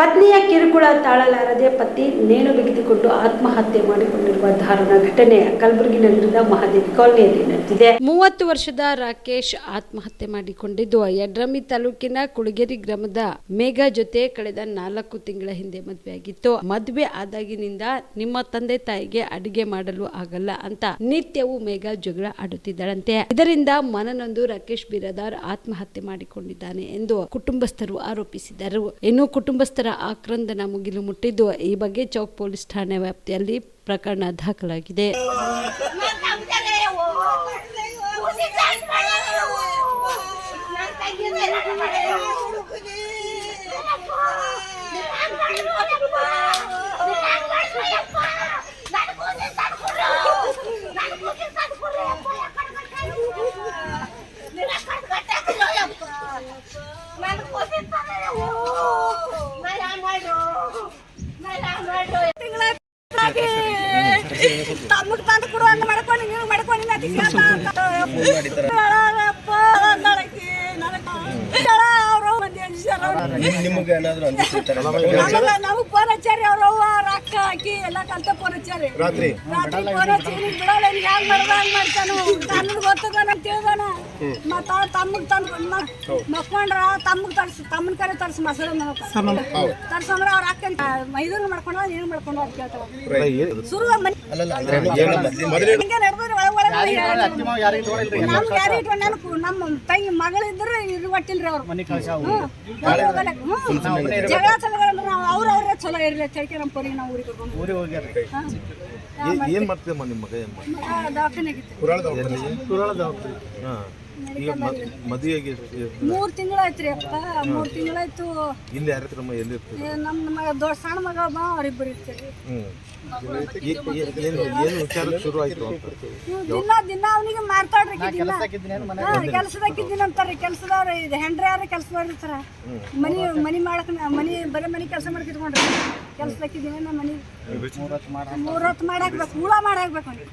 ಪತ್ನಿಯ ಕಿರುಕುಳ ತಾಳಲಾರದೆ ಪತಿ ನೇಣು ಬಿಗಿದುಕೊಂಡು ಆತ್ಮಹತ್ಯೆ ಮಾಡಿಕೊಂಡಿರುವ ದಾರುಣ ಘಟನೆ ಕಲಬುರಗಿ ನಗರದ ಮಹಾದೇವಿ ಕಾಲನಿಯಲ್ಲಿ ನಡೆದಿದೆ. ಮೂವತ್ತು ವರ್ಷದ ರಾಕೇಶ್ ಆತ್ಮಹತ್ಯೆ ಮಾಡಿಕೊಂಡಿದ್ದು ಯಡ್ರಮಿ ತಾಲೂಕಿನ ಕುಳಗೇರಿ ಗ್ರಾಮದ ಮೇಘ ಜೊತೆ ಕಳೆದ ನಾಲ್ಕು ತಿಂಗಳ ಹಿಂದೆ ಮದುವೆಯಾಗಿತ್ತು. ಮದುವೆ ಆದಾಗಿನಿಂದ ನಿಮ್ಮ ತಂದೆ ತಾಯಿಗೆ ಅಡಿಗೆ ಮಾಡಲು ಆಗಲ್ಲ ಅಂತ ನಿತ್ಯವೂ ಮೇಘ ಜಗಳ ಆಡುತ್ತಿದ್ದಳಂತೆ. ಇದರಿಂದ ಮನನೊಂದು ರಾಕೇಶ್ ಬಿರದಾರ್ ಆತ್ಮಹತ್ಯೆ ಮಾಡಿಕೊಂಡಿದ್ದಾನೆ ಎಂದು ಕುಟುಂಬಸ್ಥರು ಆರೋಪಿಸಿದರು. ಇನ್ನು ಕುಟುಂಬಸ್ಥರ ಆಕ್ರಂದನ ಮುಗಿಲು ಮುಟ್ಟಿದ್ದು ಈ ಬಗ್ಗೆ ಚೌಕ್ ಪೊಲೀಸ್ ಠಾಣೆ ವ್ಯಾಪ್ತಿಯಲ್ಲಿ ಪ್ರಕರಣ ದಾಖಲಾಗಿದೆ. ತಂದು ಕೊಡು ಅಂತ. ಮಾಡ್ಕೊಂಡು ನೀವು ಮಾಡ್ಕೊಂಡು ನಿಮ್ಗೆ ಏನಾದ್ರು ಹಚ್ಚಾರಿ ಅವ್ರ ಅವ್ವ ರೊಕ್ಕ ಹಾಕಿ ಎಲ್ಲ ಕಲ್ತ ಫೋನ್ ಹಚ್ಚಾರಿ ರಾತ್ರಿ. ರಾತ್ರಿ ಫೋನ್ ಹಚ್ಚಿ ನೀನ್ ಬಿಡಲ್ಲ ಹಿಂಗೆ ಹ್ಯಾಂಗ್ ಮಾಡ್ದ ಮಾಡ್ತಾನು. ಮತ್ತ ತಮ್ಮಗ್ ತಂದ್ ಮಕ್ಕೊಂಡ್ರ ತಮ್ಮಗ್ ತರ್ಸು ತಮ್ಮನ ಕರೆ ತರ್ಸ್ ಮಸರ ತರ್ಸಂದ್ರ ಅವ್ರ ಅಕ್ಕ ಮೈದೂರ್ ಮಾಡ್ಕೊಂಡ ಏನು ಮಾಡ್ಕೊಂಡು ಅಂತ ಕೇಳ್ತಾವ ಸುರುವ ಮನಿ ಹಿಂಗೆ ನಡೆದ್ರೆ ನಮ್ಗೆ ಯಾರು ಇಟ್ಕೊಂಡು ನಮ್ಮ ತಂಗಿ ಮಗಳಿದ್ರೆ ಇದು ಒಟ್ಟಿಲ್ರಿ ಅವ್ರು. ಮನೆ ಹೋಗಲ್ಲ. ಹ್ಮ್. ಜಗಳ ಚಲೋ ಅಂದ್ರೆ ನಾವು ಅವ್ರ ಅವ್ರೇ ಚಲೋ ಇರ್ಲಿ. ನಮ್ಮ ನಾವು ಊರಿಗೆ ಹೋಗ್ಯಾರ. ಏನ್ ಮಾಡ್ತೀಯಮ್ಮ ನಿಮ್ಮ ಮಗ ಏನ್ ಮಾಡ್ತೀವಿ ಕುರಾಳದ ಹಾ. ಈಗ ಮದುವೆಗೆ ಮೂರ್ ತಿಂಗಳಾಯ್ತ್ರಿ ಅಪ್ಪ. ಮೂರ್ ತಿಂಗಳಾಯ್ತು. ಇಲ್ಲಿ ಯಾರ ಹತ್ರ ಎಲ್ಲಿ ಇರ್ತದೆ ನಮ್ಮ ಮಗ ದೊಡ್ಡ ಸಣ್ಣ ಮಗ ಬಾ ಅವ್ರಿಬ್ಬರು ಏನು ಏನು ವಿಚಾರ ಶುರು ಆಯ್ತು ಅಂತ? ದಿನ ದಿನ ಅವನಿಗೆ ಅಂತಾರ್ರಿ ಕೆಲಸದವ್ರು ಇದು. ಹೆಂಡ್ರಿ ಯಾರು ಕೆಲಸದವ್ರು ಇರ್ತಾರ ಮನಿ ಮನಿ ಮಾಡಕ್ ಮನಿ ಬರೀ ಮನಿ ಕೆಲಸ ಮಾಡ್ಕಿಟ್ಕೊಂಡ್ರಿ ನಮ್ಮ ಮನಿ ಮೂರ್ ಹೊತ್ತು ಮಾಡಾಕ್ಬೇಕು ಹುಳ ಮಾಡಾಕ್ಬೇಕು ಅವ್ನಿಗೆ.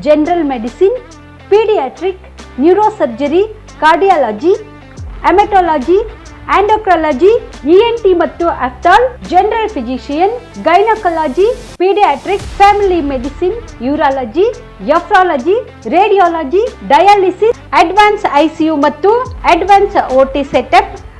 general medicine paediatric neuro surgery cardiology haematology endocrinology ENT ಮತ್ತು ophthal general physician gynaecology paediatric family medicine urology nephrology radiology dialysis advance ICU ಮತ್ತು ಅಡ್ವಾನ್ಸ್ ಓಟಿ ಸೆಟಪ್